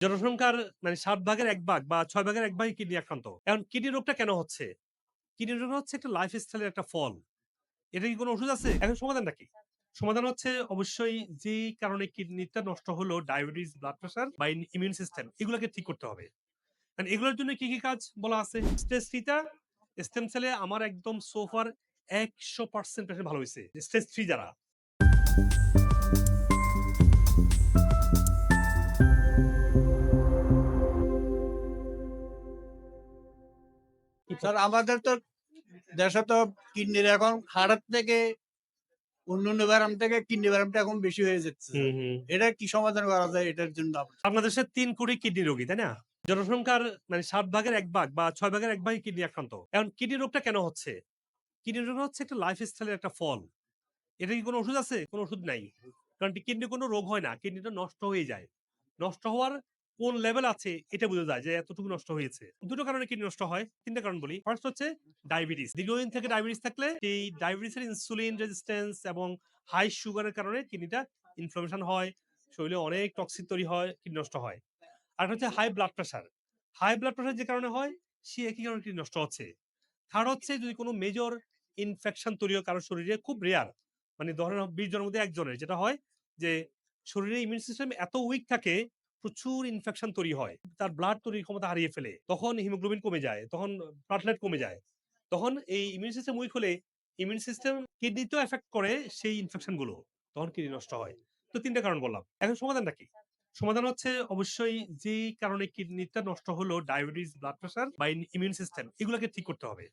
জনসংখ্যার মানে সাত ভাগের এক ভাগ বা ছয় ভাগের এক ভাগই কিডনি আক্রান্ত। এখন কিডনি রোগটা কেন হচ্ছে? কিডনি রোগ হচ্ছে একটা লাইফ স্টাইলের একটা ফল। এটা কি কোনো ওষুধ আছে? এখন সমাধানটা কি? সমাধান হচ্ছে অবশ্যই যে কারণে কিডনিটা নষ্ট হলো ডায়াবেটিস ব্লাড প্রেশার বা ইমিউন সিস্টেম এগুলোকে ঠিক করতে হবে। কারণ এগুলোর জন্য কি কি কাজ বলা আছে? স্টেজ থ্রিটা স্টেম সেলে আমার একদম সোফার একশো পার্সেন্ট পেশেন্ট ভালো হয়েছে। স্টেজ থ্রি যারা। স্যার আমাদের তো দেশে তো কিডনির এখন হাড়ের থেকে অন্যান্য ব্যায়াম থেকে কিডনি ব্যায়ামটা এখন বেশি হয়ে যাচ্ছে এটা কি সমাধান করা যায় এটার জন্য আপনার- বাংলাদেশে তিন কোটি কিডনি রোগী তাই না? জনসংখ্যার মানে সাত ভাগের এক ভাগ বা ছয় ভাগের এক ভাগই কিডনি আক্রান্ত। এখন কিডনি রোগটা কেন হচ্ছে? কিডনি রোগ হচ্ছে একটা লাইফ স্টাইলের একটা ফল। এটা কি কোনো ওষুধ আছে? কোনো ওষুধ নাই। কারণ কিডনি কোনো রোগ হয় না কিডনিটা নষ্ট হয়ে যায়। নষ্ট হওয়ার কোন লেভেল আছে এটা বোঝা যায় যে এতটুকু নষ্ট হয়েছে। দুটো কারণে কিডনি নষ্ট হয়? তিনটা কারণ বলি। ফার্স্ট হচ্ছে ডায়াবেটিস দীর্ঘদিন থেকে ডায়াবেটিস থাকলে এই ডায়াবেটিসের ইনসুলিন রেজিস্ট্যান্স এবং হাই সুগারের কারণে কিডনিটা ইনফ্লামেশন হয়, শরীরে অনেক টক্সিক তৈরি হয় কিডনি নষ্ট হয়। আর হচ্ছে high blood pressure high blood pressure যে কারণে হয়, সে একই কারণে কিডনি নষ্ট হচ্ছে। থার্ড হচ্ছে যদি কোনো মেজর ইনফেকশন তৈরি হয় কারোর শরীরে, খুব রেয়ার মানে ধরেন বিশ জনের মধ্যে একজনের, যেটা হয় যে শরীরে ইমিউন সিস্টেম এত উইক থাকে প্রচুর ইনফেকশন তৈরি হয়। তার ব্লাড তৈরির ক্ষমতা হারিয়ে ফেলে। তখন হিমোগ্লোবিন কমে যায়, তখন প্লাটলেট কমে যায়। তখন এই ইমিউন সিস্টেম উইক হলে ইমিউন সিস্টেম কিডনিতেও এফেক্ট করে সেই ইনফেকশনগুলো। তখন কিডনি নষ্ট হয়। তো তিনটা কারণ বললাম। এখন সমাধানটা কি? সমাধান হচ্ছে অবশ্যই যে কারণে কিডনিটা নষ্ট হলো ডায়াবেটিস ব্লাড প্রেশার বা ইমিউন সিস্টেম এগুলোকে ঠিক করতে হবে।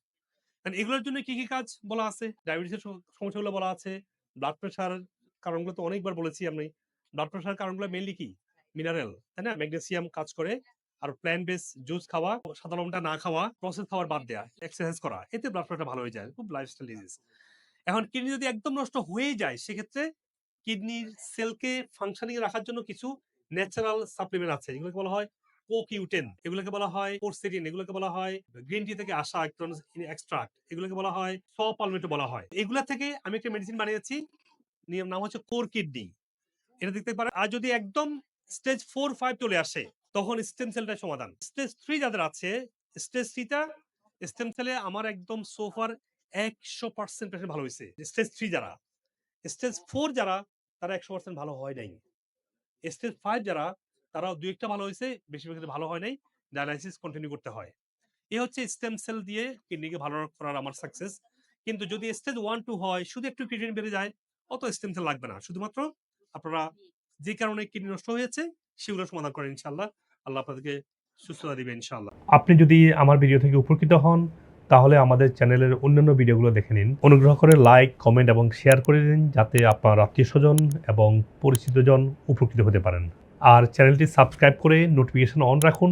কারণ এগুলোর জন্য কি কি কাজ বলা আছে? ডায়াবেটিসের সমস্যাগুলো বলা আছে। ব্লাড প্রেশার কারণগুলো তো অনেকবার বলেছি আমি। ব্লাড প্রেশার কারণগুলো মেনলি কি? মিনারেল তাই না? ম্যাগনেসিয়াম কাজ করে। আর প্ল্যান বেস জুস খাওয়া সাধারণটা না খাওয়া প্রসেস খাওয়ার বাদ দেওয়া এক্সারসাইজ করা, এতে ব্লাড প্রেশার ভালো হয়ে যায়, খুব লাইফস্টাইল ডিজিজ এখন কিডনি যদি একদম নষ্ট হয়ে যায়, সেক্ষেত্রে কিডনির সেলকে ফাংশনিং রাখার জন্য কিছু ন্যাচারাল সাপ্লিমেন্ট আছে। এগুলোকে বলা হয় কোকিউটেন এগুলোকে বলা হয় কোর্সেটিন এগুলোকে বলা হয় গ্রিন টি থেকে আসা এক ধরনের এক্সট্রাক্ট এগুলোকে বলা হয় স পালমেটো বলা হয়। এগুলা থেকে আমি একটা মেডিসিন বানিয়েছি নাম হচ্ছে কোর কিডনি এটা দেখতে পারে আর যদি একদম স্টেজ ফোর ফাইভ চলে আসে, তখন স্টেম সেলটাই সমাধান। স্টেজ থ্রি যাদের আছে স্টেজ থ্রিটা স্টেম সেলে আমার একদম সোফার একশো পার্সেন্ট পেশেন্ট ভালো হয়েছে। স্টেজ থ্রি যারা স্টেজ ফোর যারা, তারা একশো পার্সেন্ট ভালো হয় নাই। স্টেজ ফাইভ যারা তারা দু একটা ভালো হয়েছে, বেশিরভাগ ভালো হয় নাই ডায়ালাইসিস কন্টিনিউ করতে হয়। এ হচ্ছে স্টেম সেল দিয়ে কিডনিকে ভালো করার আমার সাকসেস কিন্তু যদি স্টেজ ওয়ান টু হয়, শুধু একটু কিডনি বেড়ে যায়, অত স্টেম সেল লাগবে না। শুধুমাত্র আপনারা যে কারণে কিডনি নষ্ট হয়েছে, সেগুলো সমাধান করেন ইনশাল্লাহ আল্লাহ আপনাদেরকে সুস্থতা দিবে ইনশাল্লাহ আপনি যদি আমার ভিডিও থেকে উপকৃত হন, তাহলে আমাদের চ্যানেলের অন্যান্য ভিডিওগুলো দেখে নিন। অনুগ্রহ করে লাইক, কমেন্ট এবং শেয়ার করে দিন, যাতে আপনার আত্মীয় স্বজন এবং পরিচিতজন উপকৃত হতে পারেন। আর চ্যানেলটি সাবস্ক্রাইব করে নোটিফিকেশন অন রাখুন।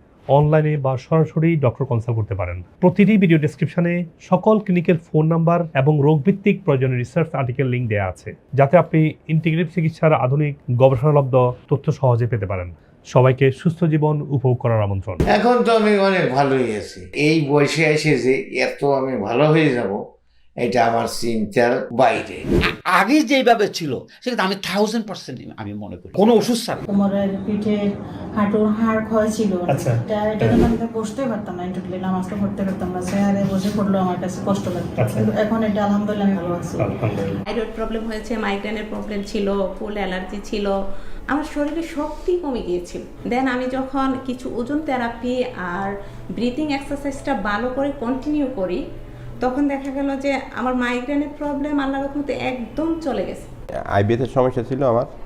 অনলাইনে বা সরাসরি ডক্টর কনসাল্ট করতে পারেন। প্রতিটি ভিডিও ডেসক্রিপশনে সকল ক্লিনিকের ফোন নাম্বার এবং রোগভিত্তিক প্রয়োজনীয় রিসার্চ আর্টিকেল লিঙ্ক দেওয়া আছে যাতে আপনি ইন্টিগ্রেটিভ চিকিৎসার আধুনিক গবেষণালব্ধ তথ্য সহজে পেতে পারেন। সবাইকে সুস্থ জীবন উপভোগ করার আমন্ত্রণ। এখন তো আমি অনেক ভালোই আছি। এই বয়সে এসে যে এত আমি ভালো হয়ে যাব এটা আমার চিন্তার বাইরে। আগে যেভাবে ছিল সেটা আমি থাউজেন্ড পার্সেন্ট আমি মনে করি। কোনো ওষুধ ছাড়া। কোমরের পিঠে হাঁটুর হাড় ক্ষয় ছিল। আচ্ছা। এটা এটা জন্য আমি বসতে পারতাম না ইন্টারলি নামাজটা পড়তে পারতাম না। চেয়ারে বসে পড়ল আমার কাছে কষ্ট লাগতো। আচ্ছা। কিন্তু এখন এটা আলহামদুলিল্লাহ আমি ভালো আছি। থাইরয়েড প্রবলেম হয়েছে মাইগ্রেনের প্রবলেম ছিল ফুল অ্যালার্জি ছিল। আমার শরীরে শক্তি কমে গিয়েছিল। দেন আমি যখন কিছু ওজন থেরাপি আর ব্রিথিং এক্সারসাইজটা ভালো করে কন্টিনিউ করি তখন দেখা গেল যে আমার মাইগ্রেনের প্রবলেম আল্লাহর রহমতে একদম চলে গেছে। আইবিএসের সমস্যা ছিল আমার।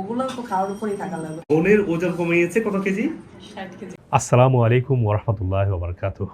ওগুলো তো খাওয়ার উপরেই থাকা লাগল বোনের ওজন কমে গেছে কত কেজি? ষাট কেজি। আসসালামু আলাইকুম ওরহমতুল্লাহ বারকাতুহ।